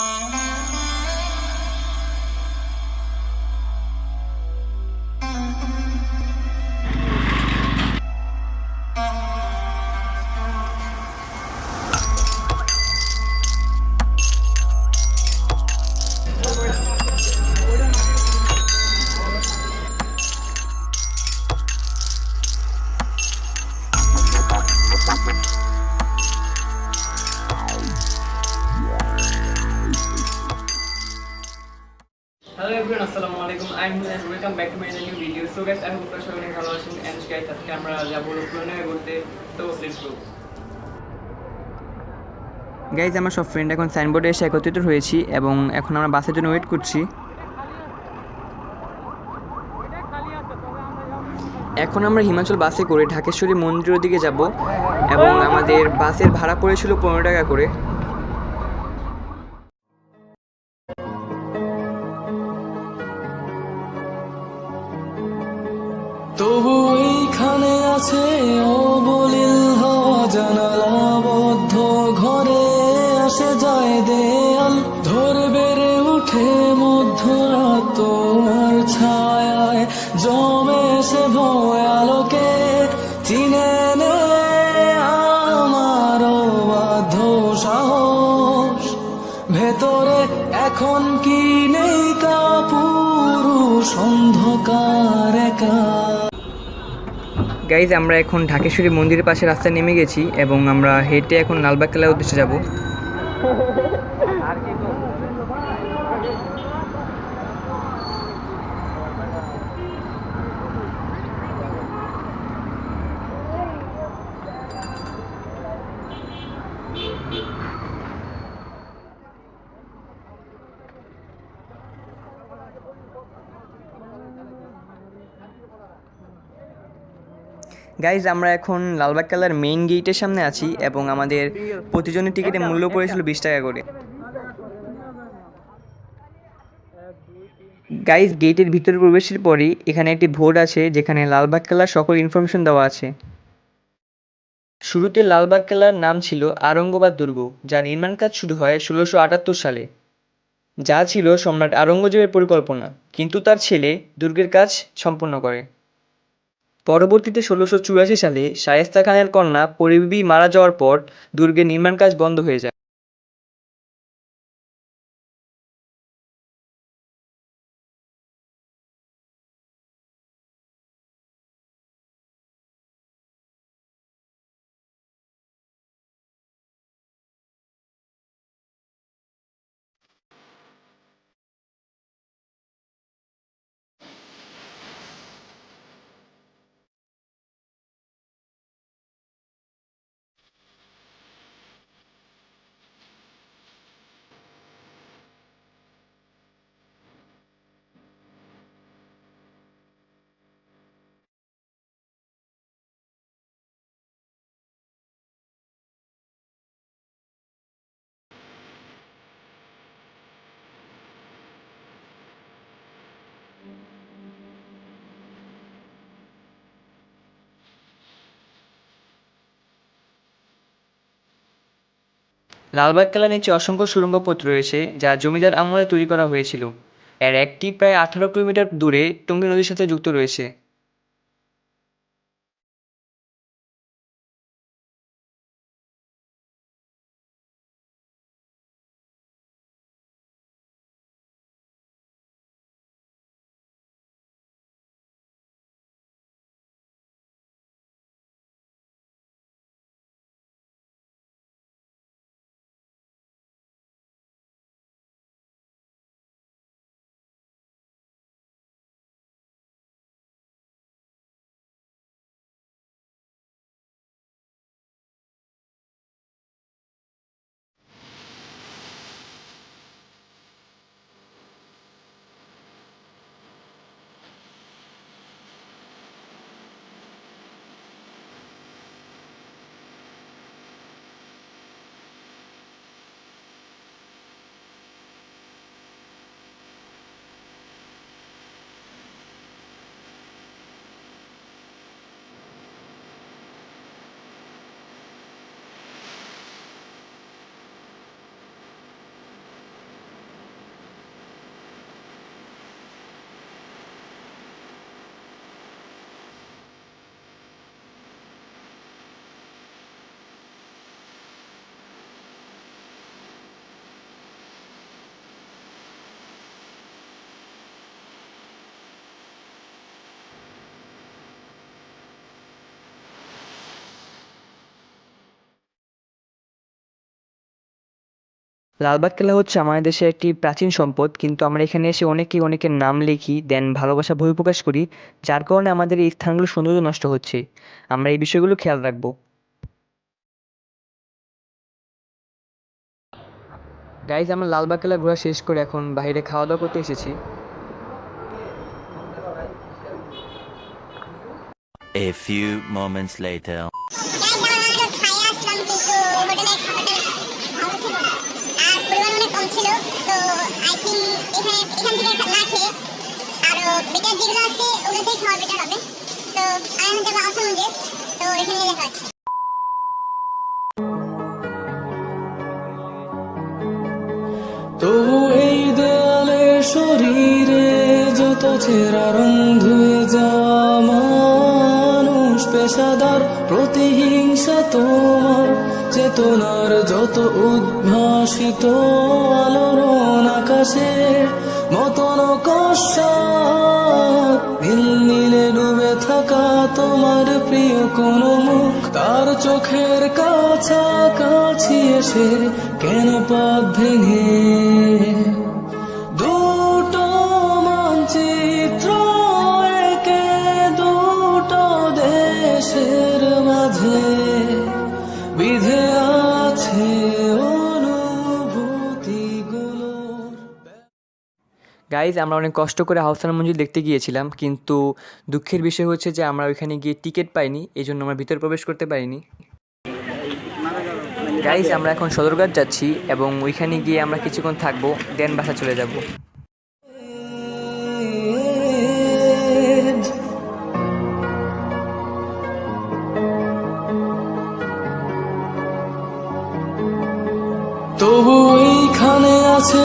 Música hello everyone আসসালামু আলাইকুম I am Hussain welcome back to my new video so guys I hope আপনারা সবাই অনেক ভালো আছেন এন্ড গাইস আজকে আমরা যাব লোকলনে ঘুরতে তো লেটস গো গাইজ আমার সব ফ্রেন্ড এখন সাইনবোর্ডে এসে একত্রিত হয়েছি এবং এখন আমরা বাসের জন্য ওয়েট করছি। এখন আমরা হিমাচল বাসে করে ঢাকেশ্বরী মন্দিরের দিকে যাব এবং আমাদের বাসের ভাড়া পড়েছিল পনেরো টাকা করে। তবু এইখানে আছে অবলীল হওয়া, জানালাবদ্ধ ঘরে আসে যায় দেয়াল। ধরে বেড়ে উঠে মধ্যরাত তোমার ছায়ায়, জমে সে ভয়ালোকে চিনে নে আমার বাধ্য সাহস। ভেতরে এখন কি নেই কাপুরুষ অন্ধকার একা। গাইজ আমরা এখন ঢাকেশ্বরী মন্দিরের পাশে রাস্তায় নেমে গেছি এবং আমরা হেঁটে এখন লালবাগ কেলার উদ্দেশ্যে যাব। গাইজ আমরা এখন লালবাগ কেলার মেইন গেটের সামনে আছি এবং আমাদের প্রতিজনের টিকিটের মূল্য পড়েছিল বিশ টাকা করে। গাইজ গেটের ভিতরে প্রবেশের পরই এখানে একটি বোর্ড আছে যেখানে লালবাগ কেলার সকল ইনফরমেশন দেওয়া আছে। শুরুতে লালবাগ কেলার নাম ছিল আরঙ্গবাদ দুর্গ যার নির্মাণ কাজ শুরু হয় ষোলোশো আটাত্তর সালে। যা ছিল সম্রাট আরঙ্গজেবের পরিকল্পনা কিন্তু তার ছেলে দুর্গের কাজ সম্পন্ন করে। পরবর্তীতে ষোলোশো চুরাশি সালে শায়েস্তা খানের কন্যা পরিবী মারা যাওয়ার পর দুর্গের নির্মাণ কাজ বন্ধ হয়ে যায়। লালবাগ কেলার নিচে অসংখ্য সুড়ঙ্গ পথ রয়েছে যা জমিদার আমলে তৈরি করা হয়েছিল। এর একটি প্রায় আঠারো কিলোমিটার দূরে টঙ্গী নদীর সাথে যুক্ত রয়েছে। লালবাগ কেল্লা হচ্ছে আমাদের দেশের একটি প্রাচীন সম্পদ, কিন্তু আমরা এখানে এসে অনেকেই অনেকের নাম লিখি, দেন ভালোবাসা বহিঃপ্রকাশ করি, যার কারণে আমাদের এই স্থানগুলোর সৌন্দর্য নষ্ট হচ্ছে। আমরা এই বিষয়গুলো খেয়াল রাখব। গাইজ আমরা লালবাগ কেল্লা ঘোরা শেষ করে এখন বাইরে খাওয়া দাওয়া করতে এসেছি। A few moments later. তবু এই দেয়ালে শরীরে যত ছেঁড়া রং ধুয়ে যাওয়া মানুষ পেশাদার প্রতিহিংসা তোমার চেতনার যত উদ্ভাসিত আলোড়ন আকাশে মতন কষ্ট নীল নীলে ডুবে থাকা তোমার প্রিয় কোন মুখ। তার চোখের কাছাকাছি এসে কেন পথ ভেঙে? গাইজ আমরা অনেক কষ্ট করে হাউসান মঞ্জিল দেখতে গিয়েছিলাম, কিন্তু দুঃখের বিষয় হচ্ছে যে আমরা ওইখানে গিয়ে টিকিট পাইনি এই জন্য আমরা ভিতরে প্রবেশ করতে পারিনি। গাইজ আমরা এখন সদরঘাট যাচ্ছি এবং ওইখানে গিয়ে আমরা কিছুক্ষণ থাকব, দেন বাসা চলে যাব। তবু এইখানে আছে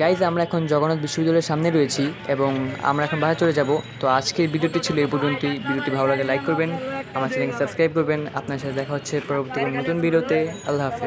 গাইজ আমরা এখন জগন্নাথ বিশ্ববিদ্যালয়ের সামনে রয়েছি এবং আমরা এখন বাইরে চলে যাব। তো আজকের ভিডিওটি ছিল এই পর্যন্তই। ভিডিওটি ভালো লাগে লাইক করবেন, আমার চ্যানেলকে সাবস্ক্রাইব করবেন। আপনার সাথে দেখা হচ্ছে পরবর্তী নতুন ভিডিওতে। আল্লাহ হাফেজ।